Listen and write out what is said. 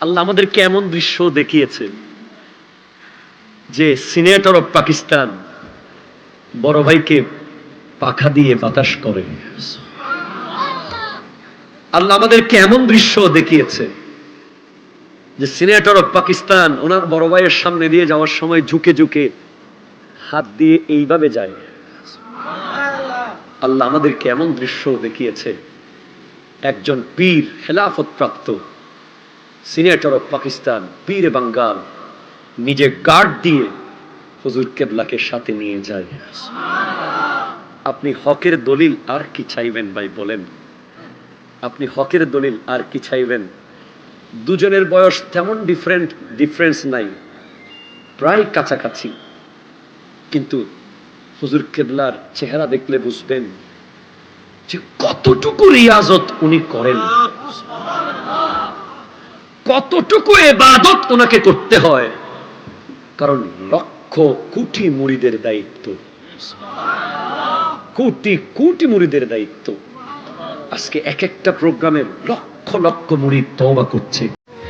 আল্লাহ আমাদের কেমন দৃশ্য দেখিয়েছে যে সিনেটর অফ পাকিস্তান বড় ভাইকে পাখা দিয়ে বাতাস করে। আল্লাহ আমাদের কেমন দৃশ্য দেখিয়েছে যে সিনেটর অফ পাকিস্তান ওনার বড় ভাইয়ের সামনে দিয়ে যাওয়ার সময় ঝুঁকে ঝুঁকে হাত দিয়ে এইভাবে যায়। আল্লাহ আমাদের কেমন দৃশ্য দেখিয়েছে। একজন পীর খেলাফত প্রাপ্ত সিনেটর অফ পাকিস্তান, পীর বাঙ্গাল নিজে গার্ড দিয়ে হুজুর কেবলাকে সাথে নিয়ে যায়। আপনি হকের দলিল আর কি চাইবেন ভাই বলেন? আপনি হকের দলিল আর কি চাইবেন? দুজনের বয়স তেমন ডিফারেন্ট ডিফারেন্স নাই। প্রায় কাছাকাছি। কিন্তু হুজুর কেবলার চেহারা দেখলে বুঝবেন যে কতটুকু রিয়াজত উনি করেন। কতটুকু এবাদত ওনাকে করতে হয়। কারণ লক্ষ কোটি মুড়িদের দায়িত্ব। কোটি কোটি মুড়িদের দায়িত্ব। আজকে এক একটা প্রোগ্রামে লক্ষ লক্ষ মুড়ি তওবা করছে।